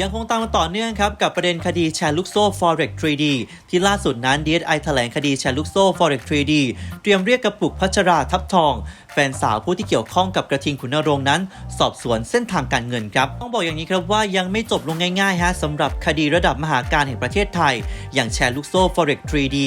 ยังคงตามกันต่อเนื่องครับ กับประเด็นคดีแชร์ลูกโซ่ Forex 3D ที่ล่าสุดนั้น DSI แถลงคดีแชร์ลูกโซ่ Forex 3D เตรียมเรียกกระปุกพัชราทับทอง แฟนสาวผู้ที่เกี่ยวข้องกับกระทิงขุนนรงค์นั้น สอบสวนเส้นทางการเงินครับ ต้องบอกอย่างนี้ครับว่ายังไม่จบลงง่ายๆฮะสำหรับคดีระดับมหาการแห่งประเทศไทย อย่างแชร์ลูกโซ่ Forex 3D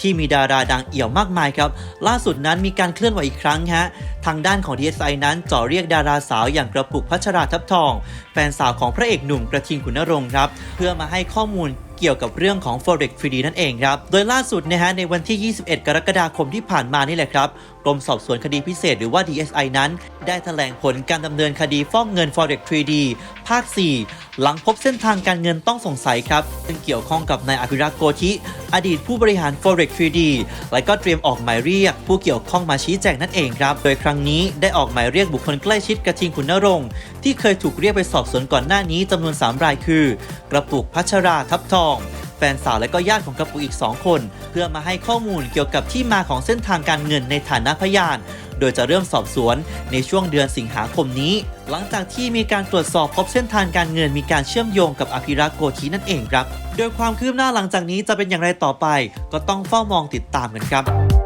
ที่มีดาราดังเอี่ยวมากมายครับล่าสุดนั้นมีการเคลื่อนไหวอีกครั้งฮะ ทางด้านของ DSI นั้นจ่อเรียกดาราสาวอย่างกระปุกพัชราทับทอง แฟนสาวของพระเอกหนุ่มกระทิงขุนนรงค์ครับ เพื่อมาให้ข้อมูล เกี่ยวกับเรื่องของ Forex 3D นั่นเองครับ โดยล่าสุดนะฮะในวันที่ 21 กรกฎาคมที่ผ่านมานี่แหละครับกรมสอบสวนคดีพิเศษหรือว่า DSI นั้น ได้แถลงผลการดำเนินคดีฟ้อกเงิน Forex 3D ภาค 4 หลังพบเส้นทางการเงินต้องสงสัยครับ ซึ่งเกี่ยวข้องกับนายอภิรักษ์โกธิ อดีตผู้บริหาร Forex 3D และก็เตรียมออกหมายเรียก ผู้เกี่ยวข้องมาชี้แจงนั่นเองครับ โดยครั้งนี้ได้ออกหมายเรียกบุคคลใกล้ชิดกระทิงขุนนรงค์ที่เคยถูกเรียกไปสอบสวนก่อนหน้านี้จำนวน 3 รายคือ กระปุกพัชราทับทอง แฟนสาวและก็ญาติของกระปุกอีก 2 คน เพื่อมาให้ข้อมูลเกี่ยวกับที่มาของเส้นทางการเงินในฐานะพยาน โดยจะเริ่มสอบสวนในช่วงเดือนสิงหาคมนี้ หลังจากที่มีการตรวจสอบพบเส้นทางการเงินมีการเชื่อมโยงกับอภิรักษ์โกธินั่นเองครับ โดยความคืบหน้าหลังจากนี้จะเป็นอย่างไรต่อไป ก็ต้องเฝ้ามองติดตามกันครับ